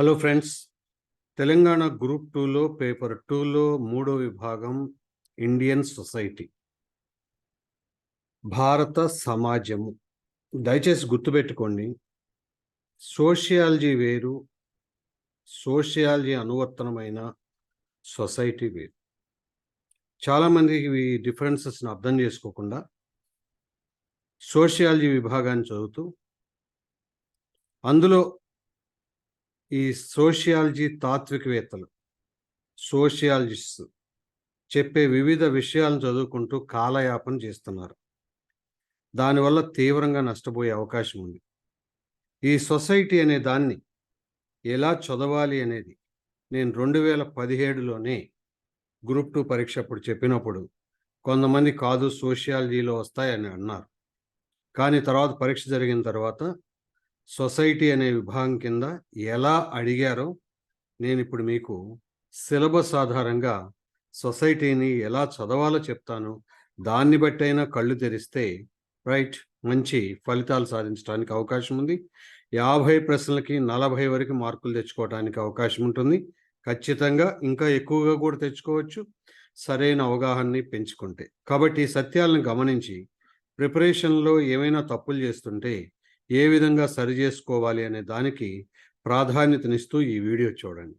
Hello friends Telangana group టూలో paper టూలో మూడో విభాగం ఇండియన్ సొసైటీ భారత సమాజము దయచేసి గుర్తుపెట్టుకోండి సోషియాలజీ వేరు సోషియాలజీ అనువర్తనమైన సొసైటీ వేరు చాలామందికి ఈ డిఫరెన్సెస్ని అర్థం చేసుకోకుండా సోషియాలజీ విభాగాన్ని చదువుతూ అందులో ఈ సోషియాలజీ తాత్వికవేత్తలు సోషియాలజిస్ట్ చెప్పే వివిధ విషయాలను చదువుకుంటూ కాలయాపన చేస్తున్నారు. దానివల్ల తీవ్రంగా నష్టపోయే అవకాశం ఉంది. ఈ సొసైటీ అనే దాన్ని ఎలా చదవాలి అనేది నేను రెండు వేల పదిహేడులోనే గ్రూప్ టూ పరీక్ష అప్పుడు చెప్పినప్పుడు కొంతమంది కాదు సోషియాలజీలో వస్తాయని అన్నారు. కానీ తర్వాత పరీక్ష జరిగిన తర్వాత సొసైటీ అనే విభాగం కింద ఎలా అడిగారో నేను ఇప్పుడు మీకు సిలబస్ ఆధారంగా సొసైటీని ఎలా చదవాలో చెప్తాను. దాన్ని బట్టి అయినా కళ్ళు తెరిస్తే రైట్ మంచి ఫలితాలు సాధించడానికి అవకాశం ఉంది. యాభై ప్రశ్నలకి నలభై వరకు మార్కులు తెచ్చుకోవడానికి అవకాశం ఉంటుంది. ఖచ్చితంగా ఇంకా ఎక్కువగా కూడా తెచ్చుకోవచ్చు. సరైన అవగాహనని పెంచుకుంటే. కాబట్టి సత్యాలను గమనించి ప్రిపరేషన్లో ఏమైనా తప్పులు చేస్తుంటే ఏ విధంగా సరి చేసుకోవాలి అనే దానికి ప్రాధాన్యతనిస్తూ ఈ వీడియో చూడండి.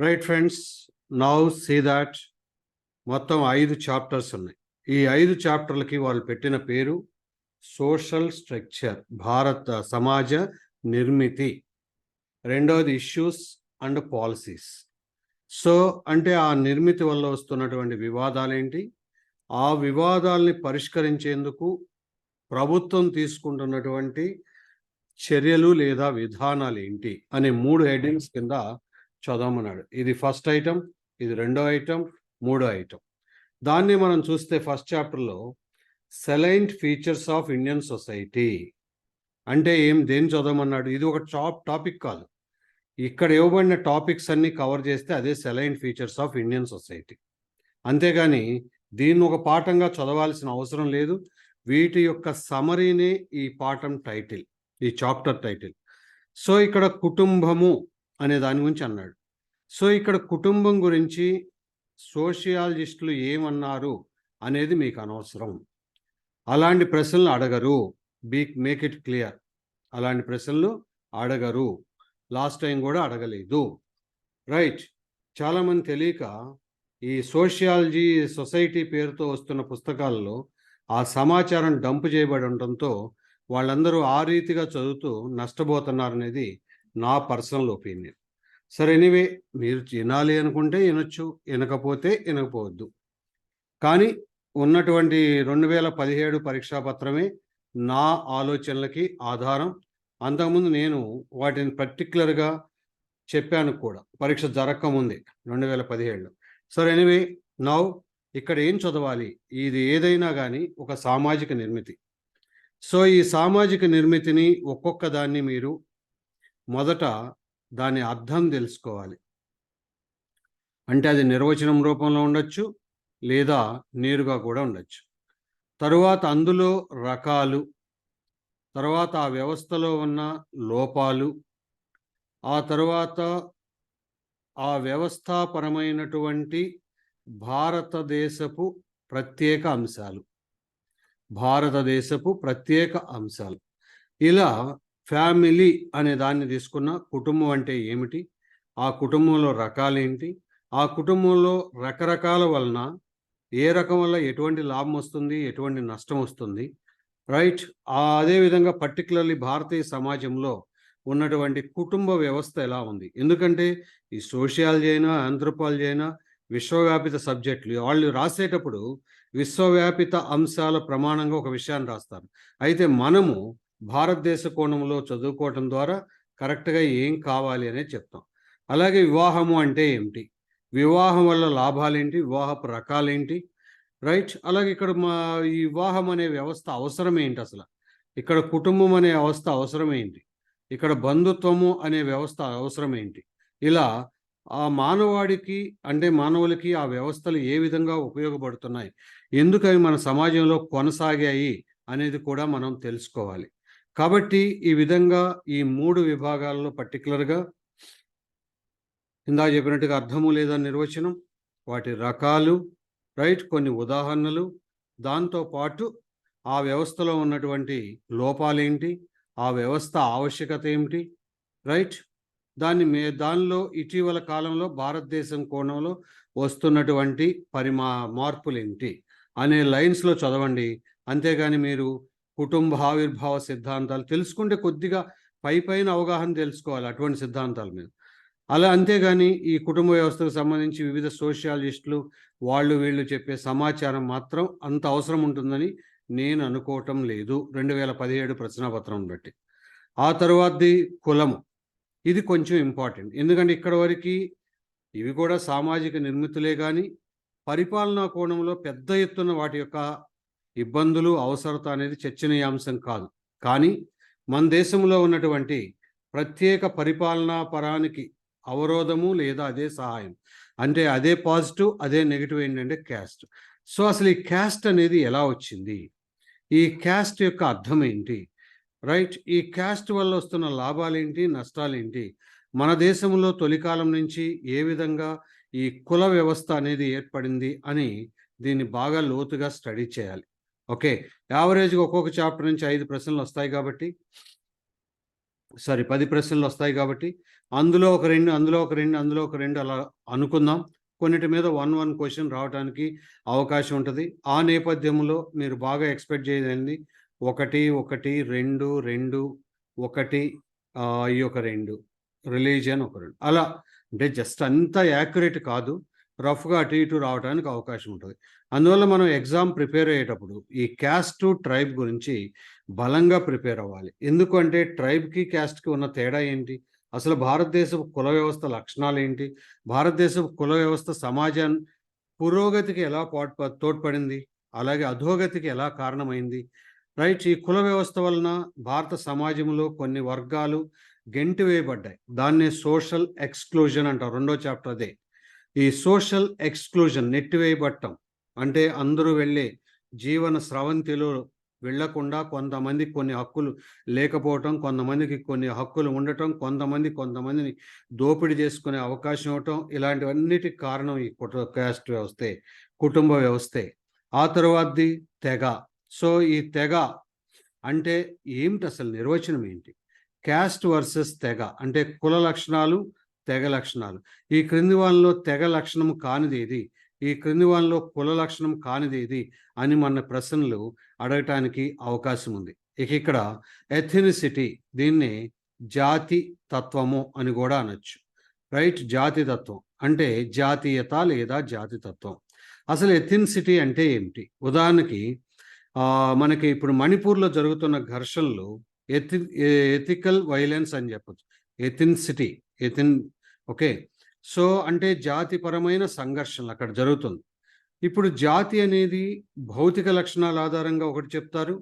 Right friends now see that మొత్తం ఐదు చాప్టర్స్ ఉన్నాయి. ఈ ఐదు చాప్టర్లకి వాళ్ళు పెట్టిన పేరు సోషల్ స్ట్రక్చర్ భారత సమాజ నిర్మితి. రెండవది ఇష్యూస్ అండ్ పాలసీస్. సో అంటే ఆ నిర్మితి వల్ల వస్తున్నటువంటి వివాదాలేంటి? ఆ వివాదాల్ని పరిష్కరించేందుకు ప్రభుత్వం తీసుకుంటున్నటువంటి చర్యలు లేదా విధానాలు ఏంటి అనే మూడు హెడ్డింగ్స్ కింద చదవమన్నాడు. ఇది ఫస్ట్ ఐటమ్ ఇది రెండో ఐటమ్ మూడో ఐటమ్. దాన్ని మనం చూస్తే ఫస్ట్ చాప్టర్లో salient features of Indian society అంటే ఏం దేని చదవమన్నాడు? ఇది ఒక టాప్ టాపిక్ కాదు. ఇక్కడ ఇవ్వబడిన టాపిక్స్ అన్ని కవర్ చేస్తే అదే salient features of Indian society. అంతేగాని దీన్ని ఒక పాఠంగా చదవాల్సిన అవసరం లేదు. వీటి యొక్క సమరీనే ఈ పాఠం టైటిల్ ఈ చాప్టర్ టైటిల్. సో ఇక్కడ కుటుంబము అనే దాని గురించి అన్నాడు. సో ఇక్కడ కుటుంబం గురించి సోషియాలజిస్టులు ఏమన్నారు అనేది మీకు అనవసరం. అలాంటి ప్రశ్నలు అడగరు. Be make it clear. అలాంటి ప్రశ్నలు అడగరు. లాస్ట్ టైం కూడా అడగలేదు. రైట్. చాలామంది తెలియక ఈ సోషియాలజీ సొసైటీ పేరుతో వస్తున్న పుస్తకాల్లో ఆ సమాచారం డంప్ చేయబడి ఉండటంతో వాళ్ళందరూ ఆ రీతిగా చదువుతూ నష్టపోతున్నారనేది నా పర్సనల్ ఒపీనియన్. సరే ఎనీవే మీరు వినాలి అనుకుంటే వినొచ్చు వినకపోతే వినకపోవద్దు కానీ ఉన్నటువంటి రెండు వేల పదిహేడు పరీక్షా పత్రమే నా ఆలోచనలకి ఆధారం అంతకుముందు నేను వాటిని పర్టికులర్గా చెప్పాను కూడా. పరీక్ష జరగకముందే రెండు వేల పదిహేడులో. సో ఎనివే నౌ ఇక్కడ ఏం చదవాలి? ఇది ఏదైనా కానీ ఒక సామాజిక నిర్మితి. సో ఈ సామాజిక నిర్మితిని ఒక్కొక్క దాన్ని మీరు మొదట దాని అర్థం తెలుసుకోవాలి. అంటే అది నిర్వచనం రూపంలో ఉండొచ్చు లేదా నేరుగా కూడా ఉండొచ్చు. తరువాత అందులో రకాలు తర్వాత ఆ వ్యవస్థలో ఉన్న లోపాలు ఆ తర్వాత ఆ వ్యవస్థాపరమైనటువంటి భారతదేశపు ప్రత్యేక అంశాలు. భారతదేశపు ప్రత్యేక అంశాలు. ఇలా ఫ్యామిలీ అనే దాన్ని తీసుకున్న కుటుంబం అంటే ఏమిటి? ఆ కుటుంబంలో రకాలేంటి ఆ కుటుంబంలో రకరకాల వలన ఏ రకం వల్ల ఎటువంటి లాభం వస్తుంది? ఎటువంటి నష్టం వస్తుంది? రైట్? అదేవిధంగా పర్టికులర్లీ భారతీయ సమాజంలో ఉన్నటువంటి కుటుంబ వ్యవస్థ ఎలా ఉంది? ఎందుకంటే ఈ సోషియాలజీ అయినా ఆంథ్రోపాలజీ అయినా విశ్వవ్యాపిత సబ్జెక్టులు వాళ్ళు రాసేటప్పుడు విశ్వవ్యాపిత అంశాల ప్రమాణంగా ఒక విషయాన్ని రాస్తారు. అయితే మనము భారతదేశ కోణంలో చదువుకోవటం ద్వారా కరెక్ట్గా ఏం కావాలి అనేది చెప్తాం. అలాగే వివాహము అంటే ఏమిటి? వివాహం వల్ల లాభాలేంటి? వివాహపు రకాలేంటి? రైట్? అలాగే ఇక్కడ మా ఈ వివాహం అనే వ్యవస్థ అవసరం ఏంటి అసలు? ఇక్కడ కుటుంబం అనే వ్యవస్థ అవసరం ఏంటి? ఇక్కడ బంధుత్వము అనే వ్యవస్థ అవసరం ఏంటి? ఇలా ఆ మానవాడికి అంటే మానవులకి ఆ వ్యవస్థలు ఏ విధంగా ఉపయోగపడుతున్నాయి? ఎందుకు అవి మన సమాజంలో కొనసాగాయి అనేది కూడా మనం తెలుసుకోవాలి. కాబట్టి ఈ విధంగా ఈ మూడు విభాగాల్లో పర్టికులర్గా ఇందా చెప్పినట్టుగా అర్థము లేదా నిర్వచనం వాటి రకాలు రైట్? కొన్ని ఉదాహరణలు. దాంతో పాటు ఆ వ్యవస్థలో ఉన్నటువంటి లోపాలేంటి? ఆ వ్యవస్థ ఆవశ్యకత ఏమిటి? రైట్? దాన్ని మే దానిలో ఇటీవల కాలంలో భారతదేశం కోణంలో వస్తున్నటువంటి పరిమా మార్పులు ఏంటి అనే లైన్స్లో చదవండి. అంతేగాని మీరు కుటుంబ ఆవిర్భావ సిద్ధాంతాలు తెలుసుకుంటే కొద్దిగా పై పైన అవగాహన తెలుసుకోవాలి అటువంటి సిద్ధాంతాల మీద. అలా అంతేగాని ఈ కుటుంబ వ్యవస్థకు సంబంధించి వివిధ సోషియాలజిస్టులు వాళ్ళు వీళ్ళు చెప్పే సమాచారం మాత్రం అంత అవసరం ఉంటుందని నేను అనుకోవటం లేదు. రెండు వేల పదిహేడు ప్రశ్నాపత్రం బట్టి. ఆ తర్వాతది కులము. ఇది కొంచెం ఇంపార్టెంట్. ఎందుకంటే ఇక్కడ వరకు ఇవి కూడా సామాజిక నిర్మితులే కానీ పరిపాలనా కోణంలో పెద్ద ఎత్తున వాటి యొక్క ఇబ్బందులు అవసరత అనేది చర్చనీయాంశం కాదు. కానీ మన దేశంలో ఉన్నటువంటి ప్రత్యేక పరిపాలనా పరానికి అవరోధము లేదా అదే సహాయం. అంటే అదే పాజిటివ్ అదే నెగిటివ్ ఏంటంటే క్యాస్ట్. సో అసలు ఈ క్యాస్ట్ అనేది ఎలా వచ్చింది? ఈ క్యాస్ట్ యొక్క అర్థం ఏంటి? రైట్? ఈ క్యాస్ట్ వల్ల వస్తున్న లాభాలేంటి? నష్టాలేంటి? మన దేశంలో తొలికాలం నుంచి ఏ విధంగా ఈ కుల వ్యవస్థ అనేది ఏర్పడింది అని దీన్ని బాగా లోతుగా స్టడీ చేయాలి. ఓకే? యావరేజ్గా ఒక్కొక్క చాప్టర్ నుంచి ఐదు ప్రశ్నలు వస్తాయి కాబట్టి సారీ పది ప్రశ్నలు వస్తాయి కాబట్టి అందులో ఒక రెండు అందులో ఒక రెండు అందులో ఒక రెండు అలా అనుకుందాం. కొన్నిటి మీద వన్ వన్ క్వశ్చన్ రావడానికి అవకాశం ఉంటుంది. ఆ నేపథ్యంలో మీరు బాగా ఎక్స్పెక్ట్ చేయండి. ఒకటి ఒకటి రెండు రెండు ఒకటి ఈ ఒక రెండు రిలీజియన్ ఒక రెండు. అలా అంటే జస్ట్ అంత యాక్యురేట్ కాదు. రఫ్గా అటు ఇటు రావడానికి అవకాశం ఉంటుంది. అందువల్ల మనం ఎగ్జామ్ ప్రిపేర్ అయ్యేటప్పుడు ఈ క్యాస్ట్ ట్రైబ్ గురించి బలంగా ప్రిపేర్ అవ్వాలి. ఎందుకంటే ట్రైబ్కి క్యాస్ట్కి ఉన్న తేడా ఏంటి? అసలు భారతదేశపు కుల వ్యవస్థ లక్షణాలు ఏంటి? భారతదేశపు కుల వ్యవస్థ సమాజం పురోగతికి ఎలా పాటు తోడ్పడింది? అలాగే అధోగతికి ఎలా కారణమైంది? రైట్? ఈ కుల వ్యవస్థ వలన భారత సమాజంలో కొన్ని వర్గాలు గెంటి వేయబడ్డాయి. దాన్నే సోషల్ ఎక్స్క్లూజన్ అంటారు. రెండో చాప్టర్ అదే. ఈ సోషల్ ఎక్స్క్లూజన్ నెట్టివేయబట్టం. అంటే అందరూ వెళ్ళే జీవన స్రవంతిలో వెళ్ళకుండా కొంతమందికి కొన్ని హక్కులు లేకపోవటం కొంతమందికి కొన్ని హక్కులు ఉండటం కొంతమంది కొంతమందిని దోపిడీ చేసుకునే అవకాశం ఇవ్వటం ఇలాంటివన్నిటికి కారణం ఈ కుటుంబ క్యాస్ట్ వ్యవస్థే కుటుంబ వ్యవస్థే. ఆ తర్వాతది తెగ. సో ఈ తెగ అంటే ఏమిటి అసలు నిర్వచనం ఏంటి? క్యాస్ట్ వర్సెస్ తెగ అంటే కుల లక్షణాలు తెగ లక్షణాలు. ఈ క్రింది వాళ్ళలో తెగ లక్షణం కానిది ఏది ఈ క్రింది వానిలో కుల లక్షణం కానిది ఇది అని మన ప్రశ్నలు అడగటానికి అవకాశం ఉంది ఇక ఇక్కడ ఎథెనిసిటీ దీన్ని జాతి తత్వము అని కూడా అనొచ్చు. రైట్? జాతి తత్వం. అంటే జాతీయత లేదా జాతి తత్వం. అసలు ఎథిన్సిటీ అంటే ఏమిటి? ఉదాహరణకి మనకి ఇప్పుడు మణిపూర్లో జరుగుతున్న ఘర్షణలు ఎథి ఎథికల్ వైలెన్స్ అని చెప్పచ్చు. ఎథిన్సిటీ ఎథిన్ ఓకే? సో అంటే జాతిపరమైన సంఘర్షణలు అక్కడ జరుగుతుంది. ఇప్పుడు జాతి అనేది భౌతిక లక్షణాల ఆధారంగా ఒకటి చెప్తారు.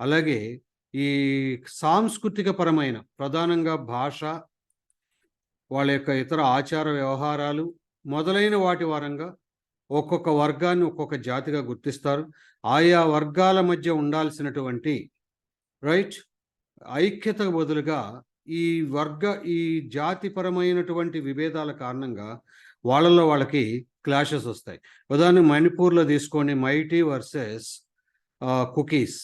అలాగే ఈ సాంస్కృతిక పరమైన ప్రధానంగా భాష వాళ్ళ యొక్క ఇతర ఆచార వ్యవహారాలు మొదలైన వాటి వారంగా ఒక్కొక్క వర్గాన్ని ఒక్కొక్క జాతిగా గుర్తిస్తారు. ఆయా వర్గాల మధ్య ఉండాల్సినటువంటి రైట్ ఐక్యతకు బదులుగా ఈ వర్గ ఈ జాతిపరమైనటువంటి విభేదాల కారణంగా వాళ్ళలో వాళ్ళకి క్లాషెస్ వస్తాయి. ఉదాహరణ మణిపూర్లో తీసుకొని మైటీ వర్సెస్ కుకీస్.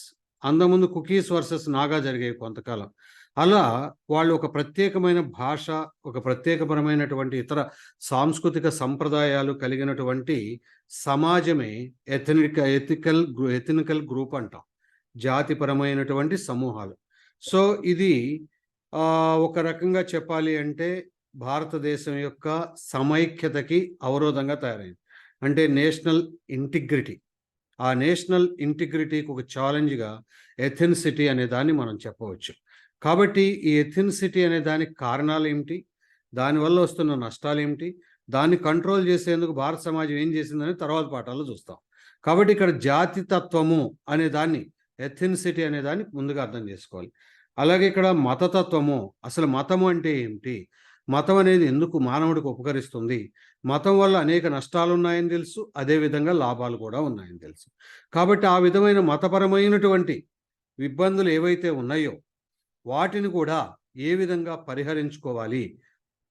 అంతకుముందు కుకీస్ వర్సెస్ నాగా జరిగేవి కొంతకాలం. అలా వాళ్ళు ఒక ప్రత్యేకమైన భాష ఒక ప్రత్యేకపరమైనటువంటి ఇతర సాంస్కృతిక సంప్రదాయాలు కలిగినటువంటి సమాజమే ఎథనిక ఎథికల్ ఎథనికల్ గ్రూప్ అంటాం. జాతిపరమైనటువంటి సమూహాలు. సో ఇది ఒక రకంగా చెప్పాలి అంటే భారతదేశం యొక్క సమైక్యతకి అవరోధంగా తయారైంది. అంటే నేషనల్ ఇంటిగ్రిటీ. ఆ నేషనల్ ఇంటిగ్రిటీకి ఒక ఛాలెంజ్గా ఎథెన్సిటీ అనే దాన్ని మనం చెప్పవచ్చు. కాబట్టి ఈ ఎథెన్సిటీ అనే దానికి కారణాలు ఏమిటి? దానివల్ల వస్తున్న నష్టాలు ఏమిటి? దాన్ని కంట్రోల్ చేసేందుకు భారత సమాజం ఏం చేసిందని తర్వాత పాఠాల్లో చూస్తాం. కాబట్టి ఇక్కడ జాతితత్వము అనే దాన్ని ఎథెన్సిటీ అనే దాన్ని ముందుగా అర్థం చేసుకోవాలి. అలాగే ఇక్కడ మతతత్వము. అసలు మతము అంటే ఏమిటి మతం అనేది ఎందుకు మానవుడికి ఉపకరిస్తుంది? మతం వల్ల అనేక నష్టాలు ఉన్నాయని తెలుసు అదేవిధంగా లాభాలు కూడా ఉన్నాయని తెలుసు. కాబట్టి ఆ విధమైన మతపరమైనటువంటి ఇబ్బందులు ఏవైతే ఉన్నాయో వాటిని కూడా ఏ విధంగా పరిహరించుకోవాలి?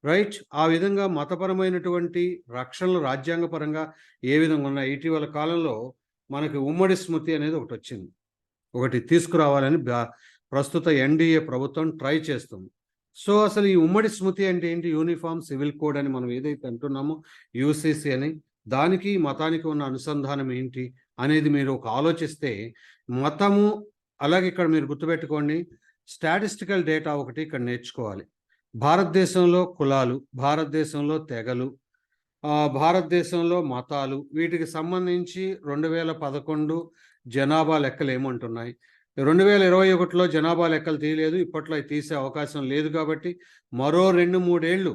రైట్? ఆ విధంగా మతపరమైనటువంటి రక్షణలు రాజ్యాంగపరంగా ఏ విధంగా ఉన్నాయి? ఇటీవల కాలంలో మనకి ఉమ్మడి స్మృతి అనేది ఒకటి వచ్చింది. ఒకటి తీసుకురావాలని బా- ప్రస్తుత ఎన్డీఏ ప్రభుత్వం ట్రై చేస్తుంది. సో అసలు ఈ ఉమ్మడి స్మృతి అంటే ఏంటి? యూనిఫామ్ సివిల్ కోడ్ అని మనం ఏదైతే అంటున్నామో యూసీసీ అని దానికి మతానికి ఉన్న అనుసంధానం ఏంటి అనేది మీరు ఒక ఆలోచిస్తే మతము అలాగే ఇక్కడ మీరు గుర్తుపెట్టుకోండి స్టాటిస్టికల్ డేటా ఒకటి ఇక్కడ నేర్చుకోవాలి. భారతదేశంలో కులాలు భారతదేశంలో తెగలు భారతదేశంలో మతాలు వీటికి సంబంధించి రెండు వేల పదకొండు జనాభా లెక్కలు ఏమంటున్నాయి రెండు వేల ఇరవై ఒకటిలో జనాభా లెక్కలు తీయలేదు. ఇప్పట్లో అవి తీసే అవకాశం లేదు కాబట్టి మరో రెండు మూడేళ్ళు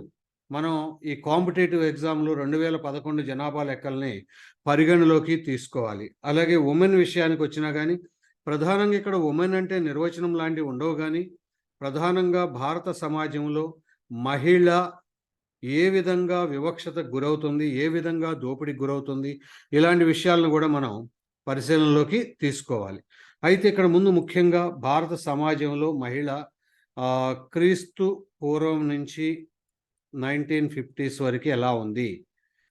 మనం ఈ కాంపిటేటివ్ ఎగ్జామ్లు రెండు వేల పదకొండు జనాభా లెక్కల్ని పరిగణలోకి తీసుకోవాలి. అలాగే ఉమెన్ విషయానికి వచ్చినా కానీ ప్రధానంగా ఇక్కడ ఉమెన్ అంటే నిర్వచనం లాంటివి ఉండవు కానీ ప్రధానంగా భారత సమాజంలో మహిళ ఏ విధంగా వివక్షతకు గురవుతుంది ఏ విధంగా దోపిడీకి గురవుతుంది ఇలాంటి విషయాలను కూడా మనం పరిశీలనలోకి తీసుకోవాలి. అయితే ఇక్కడ ముందు ముఖ్యంగా భారత సమాజంలో మహిళ క్రీస్తు పూర్వం నుంచి నైన్టీన్ ఫిఫ్టీస్ వరకు ఎలా ఉంది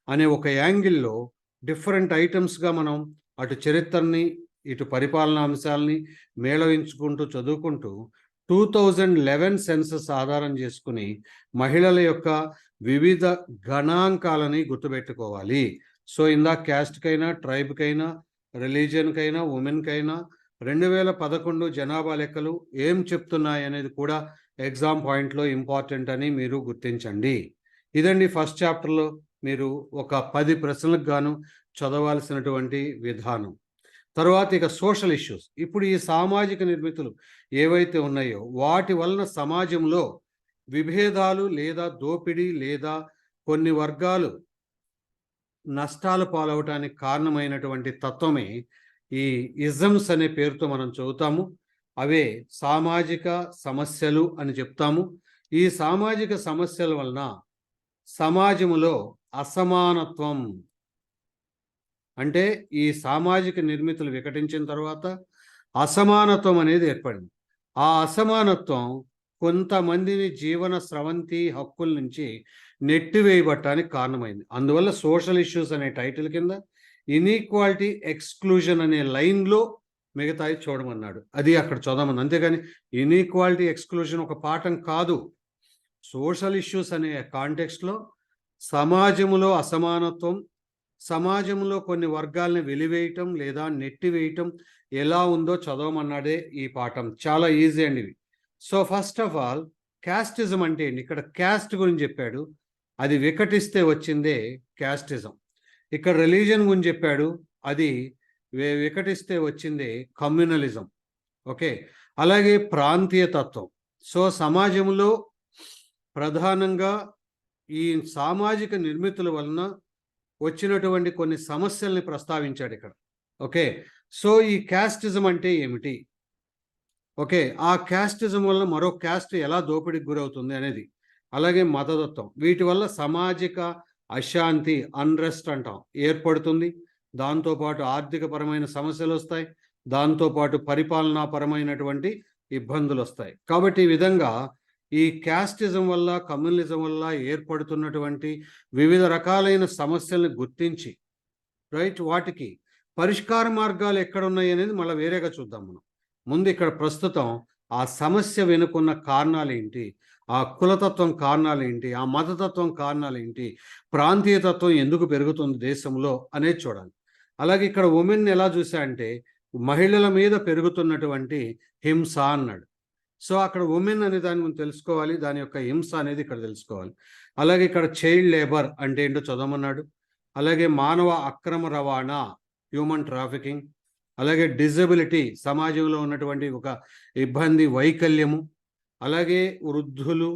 అనే ఒక యాంగిల్లో డిఫరెంట్ ఐటమ్స్గా మనం అటు చరిత్రని ఇటు పరిపాలనా అంశాలని మేళవించుకుంటూ చదువుకుంటూ టూ థౌజండ్ లెవెన్ సెన్సస్ ఆధారం చేసుకుని మహిళల యొక్క వివిధ గణాంకాలని గుర్తుపెట్టుకోవాలి. సో ఇందా క్యాస్ట్కైనా ట్రైబ్కైనా రిలీజియన్కైనా ఉమెన్కైనా రెండు వేల పదకొండు జనాభా లెక్కలు ఏం చెప్తున్నాయి అనేది కూడా ఎగ్జామ్ పాయింట్లో ఇంపార్టెంట్ అని మీరు గుర్తించండి. ఇదండి ఫస్ట్ చాప్టర్లో మీరు ఒక పది ప్రశ్నలకు గాను చదవాల్సినటువంటి విధానం. తర్వాత ఇక సోషల్ ఇష్యూస్. ఇప్పుడు ఈ సామాజిక నిర్మితులు ఏవైతే ఉన్నాయో వాటి వలన సమాజంలో విభేదాలు లేదా దోపిడీ లేదా కొన్ని వర్గాలు నష్టాలు పాలవటానికి కారణమైనటువంటి తత్వమే ఈ ఇజమ్స్ అనే పేరుతో మనం చదువుతాము. అవే సామాజిక సమస్యలు అని చెప్తాము. ఈ సామాజిక సమస్యల వలన సమాజంలో అసమానత్వం అంటే ఈ సామాజిక నిర్మితులు వికటించిన తర్వాత అసమానత్వం అనేది ఏర్పడింది. ఆ అసమానత్వం కొంతమందిని జీవన స్రవంతి హక్కుల నుంచి నెట్టివేయబట్టడానికి కారణమైంది. అందువల్ల సోషల్ ఇష్యూస్ అనే టైటిల్ కింద ఇన్ఈక్వాలిటీ ఎక్స్క్లూజన్ అనే లైన్లో మిగతాయి చూడమన్నాడు. అది అక్కడ చూద్దామని అంతేగాని ఇన్ఈక్వాలిటీ ఎక్స్క్లూజన్ ఒక పాఠం కాదు. సోషల్ ఇష్యూస్ అనే కాంటెక్స్ట్లో సమాజంలో అసమానత్వం సమాజంలో కొన్ని వర్గాల్ని వెలివేయటం లేదా నెట్టివేయటం ఎలా ఉందో చదవమన్నాడే ఈ పాఠం. చాలా ఈజీ అండి ఇవి so first of all casteism అంటే ఏంటి? ఇక్కడ క్యాస్ట్ గురించి చెప్పాడు. అది వికటిస్తే వచ్చిందే క్యాస్టిజం ఇక్కడ రిలీజన్ గురించి చెప్పాడు. అది వికటిస్తే వచ్చింది కమ్యూనలిజం. ఓకే? అలాగే ప్రాంతీయ తత్వం. సో సమాజంలో ప్రధానంగా ఈ సామాజిక నిర్మితుల వలన వచ్చినటువంటి కొన్ని సమస్యల్ని ప్రస్తావించాడు ఇక్కడ. ఓకే? సో ఈ క్యాస్టిజం అంటే ఏమిటి? ఓకే? ఆ క్యాస్టిజం వల్ల మరో క్యాస్ట్ ఎలా దోపిడీకి గురవుతుంది అనేది. అలాగే మతతత్వం. వీటి వల్ల సామాజిక అశాంతి అన్రెస్ట్ అంటాం. ఏర్పడుతుంది. దాంతోపాటు ఆర్థికపరమైన సమస్యలు వస్తాయి. దాంతోపాటు పరిపాలనాపరమైనటువంటి ఇబ్బందులు వస్తాయి కాబట్టి ఈ విధంగా ఈ క్యాస్టిజం వల్ల కమ్యూనిజం వల్ల ఏర్పడుతున్నటువంటి వివిధ రకాలైన సమస్యలను గుర్తించి రైట్ వాటికి పరిష్కార మార్గాలు ఎక్కడ ఉన్నాయి అనేది మళ్ళీ వేరేగా చూద్దాం మనం. ముందు ఇక్కడ ప్రస్తుతం ఆ సమస్య వెనుకున్న కారణాలు ఏంటి ఆ కులతత్వం కారణాలు ఏంటి ఆ మతతత్వం కారణాలు ఏంటి ప్రాంతీయతత్వం ఎందుకు పెరుగుతుంది దేశంలో అనేది చూడాలి. అలాగే ఇక్కడ ఉమెన్ ఎలా చూసా అంటే మహిళల మీద పెరుగుతున్నటువంటి హింస అన్నాడు. సో అక్కడ ఉమెన్ అనే దాన్ని మనం తెలుసుకోవాలి. దాని యొక్క హింస అనేది ఇక్కడ తెలుసుకోవాలి. అలాగే ఇక్కడ చైల్డ్ లేబర్ అంటే ఏంటో చదవమన్నాడు. అలాగే మానవ అక్రమ రవాణా హ్యూమన్ ట్రాఫికింగ్ అలాగే డిజబిలిటీ సమాజంలో ఉన్నటువంటి ఒక ఇబ్బంది వైకల్యము. అలాగే వృద్ధులు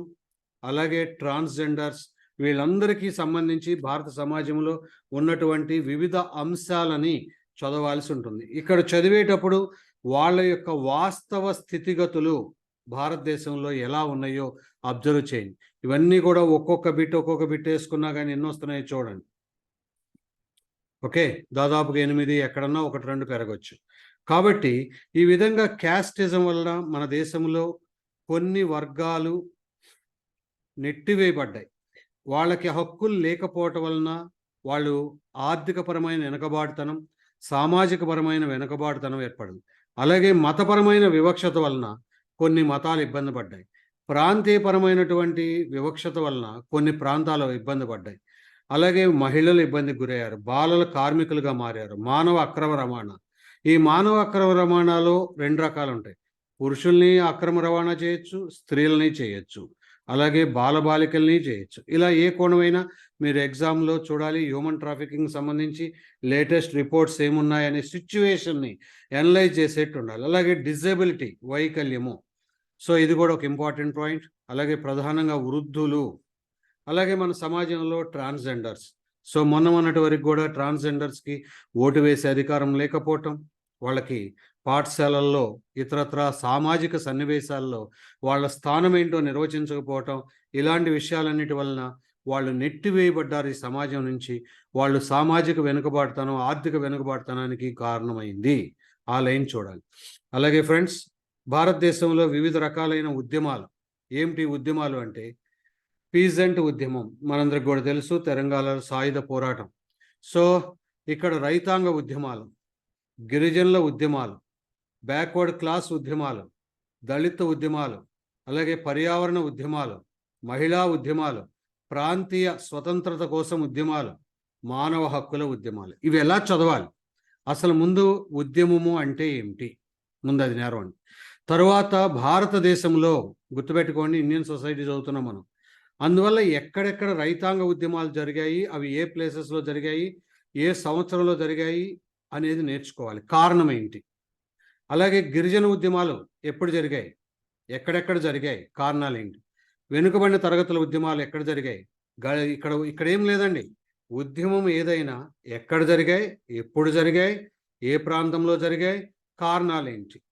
అలాగే ట్రాన్స్జెండర్స్ వీళ్ళందరికీ సంబంధించి భారత సమాజంలో ఉన్నటువంటి వివిధ అంశాలని చదవాల్సి ఉంటుంది. ఇక్కడ చదివేటప్పుడు వాళ్ళ యొక్క వాస్తవ స్థితిగతులు భారతదేశంలో ఎలా ఉన్నాయో అబ్జర్వ్ చేయండి. ఇవన్నీ కూడా ఒక్కొక్క బిట్ ఒక్కొక్క బిట్ వేసుకున్నా కానీ ఎన్ని వస్తున్నాయో చూడండి. ఓకే? దాదాపుగా ఎనిమిది ఎక్కడన్నా ఒకటి రెండు పెరగచ్చు. కాబట్టి ఈ విధంగా క్యాస్టిజం వలన మన దేశంలో కొన్ని వర్గాలు నెట్టివేయబడ్డాయి. వాళ్ళకి హక్కులు లేకపోవటం వలన వాళ్ళు ఆర్థికపరమైన వెనుకబాటుతనం సామాజికపరమైన వెనుకబాటుతనం ఏర్పడింది. అలాగే మతపరమైన వివక్షత వలన కొన్ని మతాలు ఇబ్బంది పడ్డాయి. ప్రాంతీయపరమైనటువంటి వివక్షత వలన కొన్ని ప్రాంతాలు ఇబ్బంది పడ్డాయి. అలాగే మహిళలు ఇబ్బందికి గురయ్యారు బాలల కార్మికులుగా మారారు మానవ అక్రమ రవాణా. ఈ మానవ అక్రమ రవాణాలో రెండు రకాలు ఉంటాయి. పురుషుల్ని అక్రమ రవాణా చేయొచ్చు స్త్రీలని చేయొచ్చు అలాగే బాలబాలికల్ని చేయొచ్చు. ఇలా ఏ కోణమైనా మీరు ఎగ్జామ్లో చూడాలి హ్యూమన్ ట్రాఫికింగ్ సంబంధించి లేటెస్ట్ రిపోర్ట్స్ ఏమున్నాయనే సిచ్యువేషన్ని అనలైజ్ చేసేట్టు ఉండాలి. అలాగే డిజేబిలిటీ వైకల్యము. సో ఇది కూడా ఒక ఇంపార్టెంట్ పాయింట్. అలాగే ప్రధానంగా వృద్ధులు. అలాగే మన సమాజంలో ట్రాన్స్జెండర్స్. సో మొన్న మొన్నటి వరకు కూడా ట్రాన్స్జెండర్స్కి ఓటు వేసే అధికారం లేకపోవటం వాళ్ళకి పాఠశాలల్లో ఇతరత్ర సామాజిక సన్నివేశాల్లో వాళ్ళ స్థానం ఏంటో నిర్వచించకపోవటం ఇలాంటి విషయాలన్నిటి వలన వాళ్ళు నెట్టివేయబడ్డారు ఈ సమాజం నుంచి. వాళ్ళు సామాజిక వెనుకబాటుతనం ఆర్థిక వెనుకబాటుతనానికి కారణమైంది. ఆ లైన్ చూడాలి. అలాగే ఫ్రెండ్స్ భారతదేశంలో వివిధ రకాలైన ఉద్యమాలు. ఏమిటి ఉద్యమాలు అంటే పీజెంట్ ఉద్యమం. మనందరికి కూడా తెలుసు తెలంగాణ సాయుధ పోరాటం. సో ఇక్కడ రైతాంగ ఉద్యమాలు గిరిజనుల ఉద్యమాలు బ్యాక్వర్డ్ క్లాస్ ఉద్యమాలు దళిత ఉద్యమాలు అలాగే పర్యావరణ ఉద్యమాలు మహిళా ఉద్యమాలు ప్రాంతీయ స్వతంత్రత కోసం ఉద్యమాలు మానవ హక్కుల ఉద్యమాలు. ఇవి ఎలా చదవాలి? అసలు ముందు ఉద్యమము అంటే ఏమిటి? ముందు అది నేర్వండి. తరువాత భారతదేశంలో గుర్తుపెట్టుకోండి ఇండియన్ సొసైటీ చదువుతున్నాం మనం. అందువల్ల ఎక్కడెక్కడ రైతాంగ ఉద్యమాలు జరిగాయి అవి ఏ ప్లేసెస్లో జరిగాయి ఏ సంవత్సరంలో జరిగాయి అనేది నేర్చుకోవాలి. కారణం ఏంటి? అలాగే గిరిజన ఉద్యమాలు ఎప్పుడు జరిగాయి? ఎక్కడెక్కడ జరిగాయి? కారణాలు ఏంటి వెనుకబడిన తరగతుల ఉద్యమాలు ఎక్కడ జరిగాయి? గ- ఇక్కడ ఇక్కడ ఏం లేదండి. ఉద్యమం ఏదైనా ఎక్కడ జరిగాయి? ఎప్పుడు జరిగాయి? ఏ ప్రాంతంలో జరిగాయి? కారణాలు ఏంటి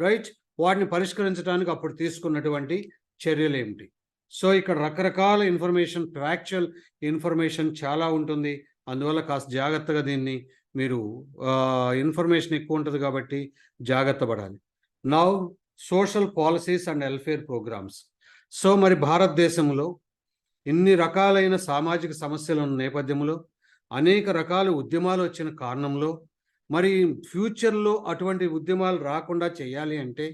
రైట్? వాటిని పరిష్కరించడానికి అప్పుడు తీసుకున్నటువంటి చర్యలు ఏమిటి సో ఇక్కడ రకరకాల ఇన్ఫర్మేషన్ ఫ్యాక్చువల్ ఇన్ఫర్మేషన్ చాలా ఉంటుంది. అందువల్ల కాస్త జాగ్రత్తగా దీన్ని మీరు ఇన్ఫర్మేషన్ ఎక్కువ ఉంటుంది కాబట్టి జాగ్రత్త పడాలి. Now social policies and welfare programmes so మరి భారతదేశంలో ఇన్ని రకాలైన సామాజిక సమస్యల నేపథ్యంలో అనేక రకాల ఉద్యమాలు వచ్చిన కారణంలో మరి ఫ్యూచర్లో అటువంటి ఉద్యమాలు రాకుండా చేయాలి అంటే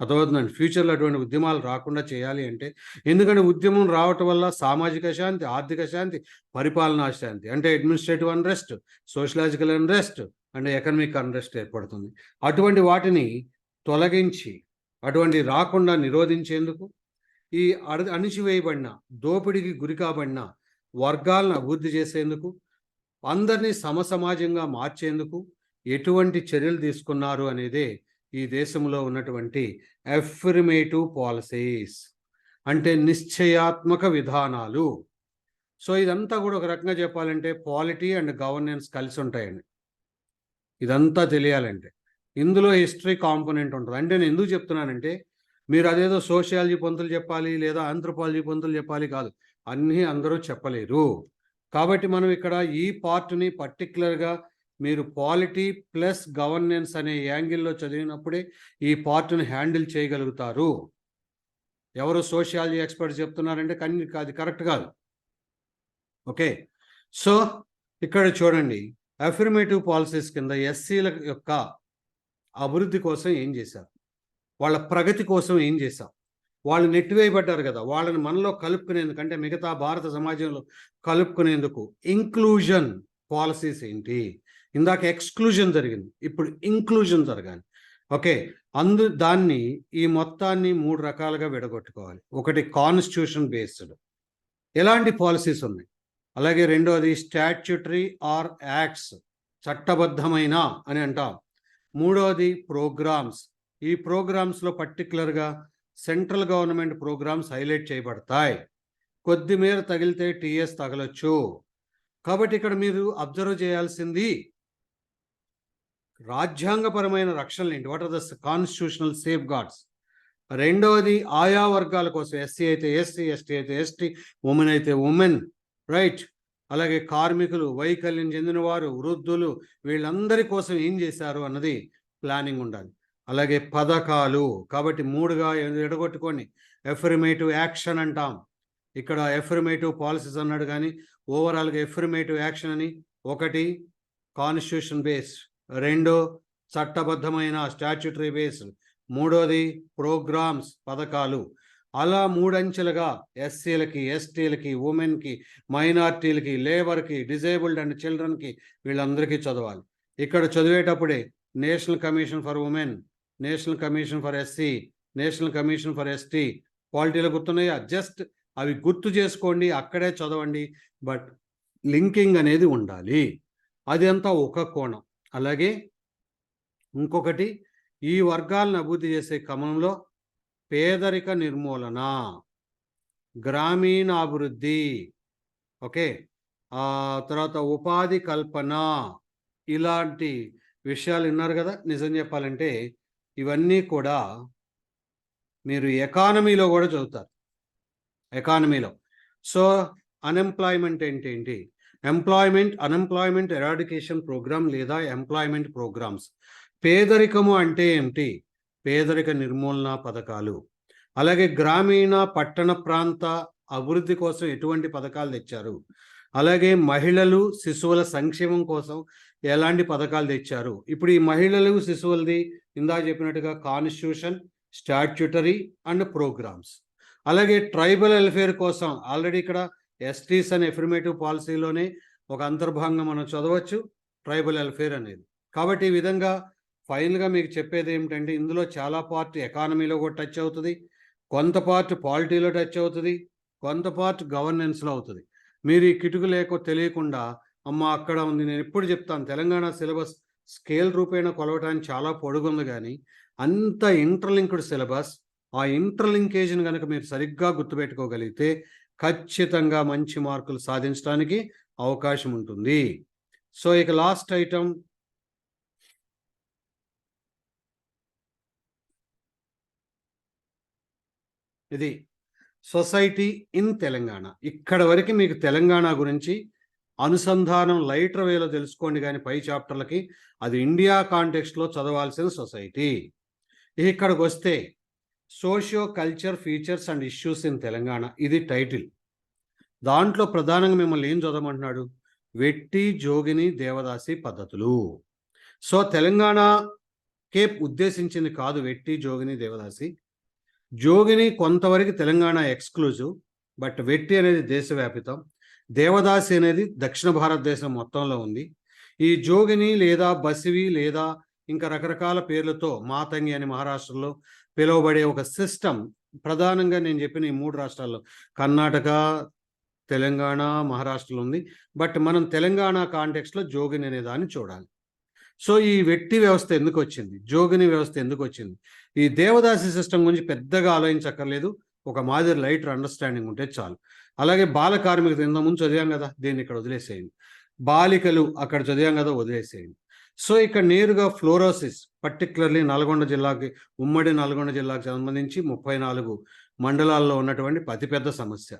అర్థమవుతుందండి? ఫ్యూచర్లో అటువంటి ఉద్యమాలు రాకుండా చేయాలి అంటే ఎందుకంటే ఉద్యమం రావటం వల్ల సామాజిక శాంతి ఆర్థిక శాంతి పరిపాలనా శాంతి అంటే administrative unrest sociological unrest and economic unrest ఏర్పడుతుంది. అటువంటి వాటిని తొలగించి అటువంటి రాకుండా నిరోధించేందుకు ఈ అడ- అణిచివేయబడిన దోపిడికి గురి కాబడిన వర్గాలను అభివృద్ధి చేసేందుకు అందరినీ సమసమాజంగా మార్చేందుకు ఎటువంటి చర్యలు తీసుకున్నారు అనేదే ఈ దేశంలో ఉన్నటువంటి ఎఫ్రిమేటివ్ పాలసీస్ అంటే నిశ్చయాత్మక విధానాలు. సో ఇదంతా కూడా ఒక రకంగా చెప్పాలంటే పాలిటీ అండ్ గవర్నెన్స్ కలిసి ఉంటాయండి. ఇదంతా తెలియాలంటే. ఇందులో హిస్టరీ కాంపోనెంట్ ఉంటుంది. అంటే నేను ఎందుకు చెప్తున్నానంటే మీరు అదేదో సోషియాలజీ పంతులు చెప్పాలి లేదా ఆంథ్రపాలజీ పంతులు చెప్పాలి కాదు. అన్నీ అందరూ చెప్పలేరు. కాబట్టి మనం ఇక్కడ ఈ పార్ట్ని పర్టికులర్గా మీరు పాలిటీ ప్లస్ గవర్నెన్స్ అనే యాంగిల్లో చదివినప్పుడే ఈ పార్ట్ని హ్యాండిల్ చేయగలుగుతారు. ఎవరు సోషియాలజీ ఎక్స్పర్ట్స్ చెప్తున్నారంటే కానీ అది కరెక్ట్ కాదు. ఓకే సో ఇక్కడ చూడండి. అఫర్మేటివ్ పాలసీస్ కింద ఎస్సీల యొక్క అభివృద్ధి కోసం ఏం చేశారు? వాళ్ళ ప్రగతి కోసం ఏం చేశాం వాళ్ళు నెట్టివేయబడ్డారు కదా. వాళ్ళని మనలో కలుపుకునేందుకు అంటే మిగతా భారత సమాజంలో కలుపుకునేందుకు ఇంక్లూజన్ పాలసీస్ ఏంటి? ఇందాక ఎక్స్క్లూజన్ జరిగింది. ఇప్పుడు ఇంక్లూజన్ జరగాలి. ఓకే అందు దాన్ని ఈ మొత్తాన్ని మూడు రకాలుగా విడగొట్టుకోవాలి. ఒకటి కాన్స్టిట్యూషన్ బేస్డ్ ఎలాంటి పాలసీస్ ఉన్నాయి? అలాగే రెండోది స్టాట్యూటరీ ఆర్ యాక్ట్స్ చట్టబద్ధమైన అని అంటాం. మూడోది ప్రోగ్రామ్స్ ఈ ప్రోగ్రామ్స్లో పర్టికులర్గా సెంట్రల్ గవర్నమెంట్ ప్రోగ్రామ్స్ హైలైట్ చేయబడతాయి. కొద్దిమేర తగిలితే టీఎస్ తగలొచ్చు. కాబట్టి ఇక్కడ మీరు అబ్జర్వ్ చేయాల్సింది రాజ్యాంగపరమైన రక్షణలు ఏంటి? What are the constitutional safeguards రెండవది ఆయా వర్గాల కోసం ఎస్సీ అయితే ఎస్సీ ఎస్టీ అయితే ఎస్టీ ఉమెన్ అయితే ఉమెన్ రైట్ అలాగే కార్మికులు వైకల్యం చెందిన వారు వృద్ధులు వీళ్ళందరి కోసం ఏం చేశారు అన్నది ప్లానింగ్ ఉండాలి. అలాగే పథకాలు కాబట్టి మూడుగా ఎడగొట్టుకొని ఎఫర్మేటివ్ యాక్షన్ అంటాం. ఇక్కడ ఎఫర్మేటివ్ పాలసీస్ అన్నాడు కానీ ఓవరాల్గా ఎఫర్మేటివ్ యాక్షన్ అని ఒకటి కాన్స్టిట్యూషన్ బేస్ రెండో చట్టబద్ధమైన స్టాచ్యుటరీ బేస్. మూడోది ప్రోగ్రామ్స్ పథకాలు. అలా మూడంచెలుగా ఎస్సీలకి ఎస్టీలకి ఉమెన్కి మైనార్టీలకి లేబర్కి డిజేబుల్డ్ అండ్ చిల్డ్రన్కి వీళ్ళందరికీ చదవాలి. ఇక్కడ చదివేటప్పుడే national commission for women national commission for SC national commission for ST క్వాలిటీలు గుర్తున్నాయా? జస్ట్ అవి గుర్తు చేసుకోండి అక్కడే చదవండి బట్ లింకింగ్ అనేది ఉండాలి. అదంతా ఒక కోణం. అలాగే ఇంకొకటి ఈ వర్గాలను అభివృద్ధి చేసే క్రమంలో పేదరిక నిర్మూలన గ్రామీణాభివృద్ధి ఓకే? ఆ తర్వాత ఉపాధి కల్పన ఇలాంటి విషయాలు విన్నారు కదా? నిజం చెప్పాలంటే ఇవన్నీ కూడా మీరు ఎకానమీలో కూడా చదువుతారు. ఎకానమీలో. సో అన్ఎంప్లాయ్మెంట్ ఏంటి? ఎంప్లాయ్మెంట్ అన్ఎంప్లాయ్మెంట్ ఎరాడికేషన్ ప్రోగ్రామ్ లేదా ఎంప్లాయ్మెంట్ ప్రోగ్రామ్స్ పేదరికము అంటే ఏమిటి? పేదరిక నిర్మూలన పథకాలు. అలాగే గ్రామీణ పట్టణ ప్రాంత అభివృద్ధి కోసం ఎటువంటి పథకాలు తెచ్చారు? అలాగే మహిళలు శిశువుల సంక్షేమం కోసం ఎలాంటి పథకాలు తెచ్చారు? ఇప్పుడు ఈ మహిళలు శిశువులది ఇందా చెప్పినట్టుగా కాన్స్టిట్యూషన్ స్టాట్యూటరీ అండ్ ప్రోగ్రామ్స్ అలాగే ట్రైబల్ వెల్ఫేర్ కోసం ఆల్రెడీ ఇక్కడ ఎస్టీస్ అనే ఎఫర్మేటివ్ పాలసీలోనే ఒక అంతర్భాగంగా మనం చదవచ్చు ట్రైబల్ వెల్ఫేర్ అనేది. కాబట్టి ఈ విధంగా ఫైనల్గా మీకు చెప్పేది ఏమిటంటే ఇందులో చాలా పార్ట్ ఎకానమీలో కూడా టచ్ అవుతుంది కొంత పార్ట్ పాలిటీలో టచ్ అవుతుంది కొంత పార్ట్ గవర్నెన్స్లో అవుతుంది. మీరు ఈ కిటుకు లేక తెలియకుండా అమ్మ అక్కడ ఉంది నేను ఎప్పుడు చెప్తాను తెలంగాణ సిలబస్ స్కేల్ రూపేణ కొలవటానికి చాలా పొడుగుంది కానీ అంత ఇంటర్లింక్డ్ సిలబస్ ఆ ఇంటర్లింకేజ్ని కనుక మీరు సరిగ్గా గుర్తుపెట్టుకోగలిగితే ఖచ్చితంగా మంచి మార్కులు సాధించడానికి అవకాశం ఉంటుంది. సో ఇక లాస్ట్ ఐటమ్. ఇది సొసైటీ ఇన్ తెలంగాణ. ఇక్కడ వరకు మీకు తెలంగాణ గురించి అనుసంధానం లైటర్ వేలో తెలుసుకోండి కానీ పై చాప్టర్లకి అది ఇండియా కాంటెక్స్ట్లో చదవాల్సిన సొసైటీ. ఇక్కడికి వస్తే socio culture features and issues in Telangana. ఇది టైటిల్. దాంట్లో ప్రధానంగా మిమ్మల్ని ఏం చదవమంటున్నాడు? వెట్టి జోగిని దేవదాసి పద్ధతులు. సో తెలంగాణ కేప్ ఉద్దేశించింది కాదు వెట్టి జోగిని దేవదాసి. జోగిని కొంతవరకు తెలంగాణ ఎక్స్క్లూజివ్ బట్ వెట్టి అనేది దేశవ్యాపితం. దేవదాసి అనేది దక్షిణ భారతదేశం మొత్తంలో ఉంది. ఈ జోగిని లేదా బసివి లేదా ఇంకా రకరకాల పేర్లతో మాతంగి అని మహారాష్ట్రలో పిలువబడే ఒక సిస్టమ్ ప్రధానంగా నేను చెప్పిన ఈ మూడు రాష్ట్రాల్లో కర్ణాటక తెలంగాణ మహారాష్ట్రలో ఉంది. బట్ మనం తెలంగాణ కాంటెక్స్లో జోగిని అనే దాన్ని చూడాలి. సో ఈ వెట్టి వ్యవస్థ ఎందుకు వచ్చింది? జోగిని వ్యవస్థ ఎందుకు వచ్చింది? ఈ దేవదాసి సిస్టమ్ గురించి పెద్దగా ఆలోచించక్కర్లేదు. ఒక మాదిరి లైటర్ అండర్స్టాండింగ్ ఉంటే చాలు. అలాగే బాల కార్మికత ఇంతకుముందు ముందు చదివాం కదా దీన్ని ఇక్కడ వదిలేసేయండి. బాలికలు అక్కడ చదివాం కదా వదిలేసేయండి. సో ఇక్కడ నేరుగా ఫ్లోరోసిస్ పర్టికులర్లీ నల్గొండ జిల్లాకి ఉమ్మడి నల్గొండ జిల్లాకు సంబంధించి ముప్పై నాలుగు మండలాల్లో ఉన్నటువంటి అతిపెద్ద సమస్య.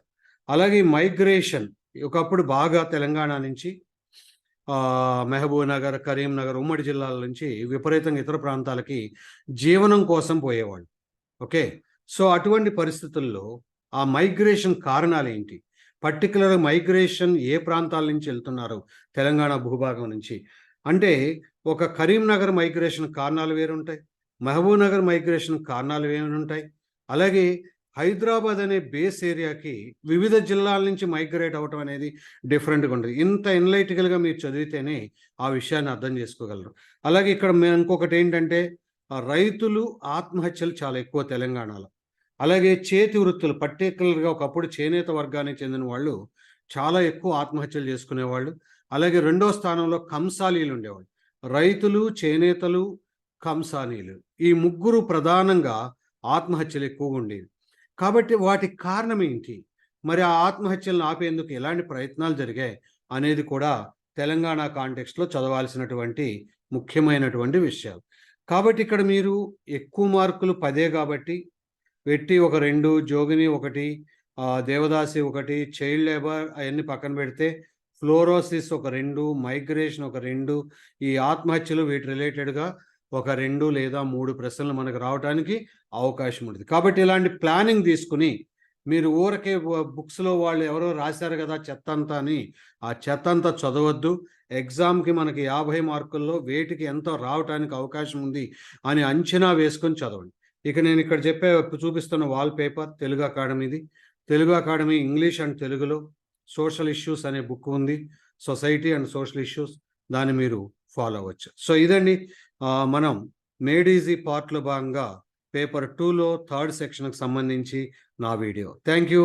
అలాగే మైగ్రేషన్ ఒకప్పుడు బాగా తెలంగాణ నుంచి మహబూబ్నగర్ కరీంనగర్ ఉమ్మడి జిల్లాల నుంచి విపరీతంగా ఇతర ప్రాంతాలకి జీవనం కోసం పోయేవాళ్ళు. ఓకే? సో అటువంటి పరిస్థితుల్లో ఆ మైగ్రేషన్ కారణాలు ఏంటి? పర్టికులర్ మైగ్రేషన్ ఏ ప్రాంతాల నుంచి వెళ్తున్నారు? తెలంగాణ భూభాగం నుంచి. అంటే ఒక కరీంనగర్ మైగ్రేషన్ కారణాలు వేరుంటాయి మహబూబ్నగర్ మైగ్రేషన్ కారణాలు వేరుంటాయి అలాగే హైదరాబాద్ అనే బేస్ ఏరియాకి వివిధ జిల్లాల నుంచి మైగ్రేట్ అవ్వటం అనేది డిఫరెంట్గా ఉంటుంది. ఇంత ఎన్లైటికల్గా మీరు చదివితేనే ఆ విషయాన్ని అర్థం చేసుకోగలరు. అలాగే ఇక్కడ మేము ఇంకొకటి ఏంటంటే రైతులు ఆత్మహత్యలు చాలా ఎక్కువ తెలంగాణలో. అలాగే చేతి వృత్తులు పర్టికులర్గా ఒకప్పుడు చేనేత వర్గానికి చెందిన వాళ్ళు చాలా ఎక్కువ ఆత్మహత్యలు చేసుకునేవాళ్ళు. అలాగే రెండో స్థానంలో కంసాలీలు ఉండేవాళ్ళు. రైతులు చేనేతలు కంసానీలు ఈ ముగ్గురు ప్రధానంగా ఆత్మహత్యలు ఎక్కువగా ఉండేవి. కాబట్టి వాటికి కారణం ఏంటి? మరి ఆ ఆత్మహత్యలను ఆపేందుకు ఎలాంటి ప్రయత్నాలు జరిగాయి అనేది కూడా తెలంగాణ కాంటెక్స్ట్లో చదవాల్సినటువంటి ముఖ్యమైనటువంటి విషయాలు. కాబట్టి ఇక్కడ మీరు ఎక్కువ మార్కులు పదే కాబట్టి పెట్టి ఒక రెండు జోగిని ఒకటి దేవదాసి ఒకటి చైల్డ్ లేబర్ అవన్నీ పక్కన పెడితే ఫ్లోరోసిస్ ఒక రెండు మైగ్రేషన్ ఒక రెండు ఈ ఆత్మహత్యలు వీటి రిలేటెడ్గా ఒక రెండు లేదా మూడు ప్రశ్నలు మనకు రావడానికి అవకాశం ఉంటుంది. కాబట్టి ఇలాంటి ప్లానింగ్ తీసుకుని మీరు ఊరకే బుక్స్లో వాళ్ళు ఎవరో రాశారు కదా చెత్త అంతా అని ఆ చెత్త అంతా చదవద్దు. ఎగ్జామ్కి మనకి యాభై మార్కుల్లో వేటికి ఎంతో రావడానికి అవకాశం ఉంది అని అంచనా వేసుకొని చదవండి. ఇక నేను ఇక్కడ చెప్పే చూపిస్తున్న వాల్ పేపర్ తెలుగు అకాడమీది. తెలుగు అకాడమీ ఇంగ్లీష్ అండ్ తెలుగులో. సోషల్ ఇష్యూస్ అనే బుక్ ఉంది సొసైటీ అండ్ సోషల్ ఇష్యూస్ దాన్ని మీరు ఫాలో అవ్వచ్చు. సో ఇదండి మనం మేడ్ ఈజీ పార్ట్లో భాగంగా పేపర్ టూలో థర్డ్ సెక్షన్కి సంబంధించి నా వీడియో. Thank you.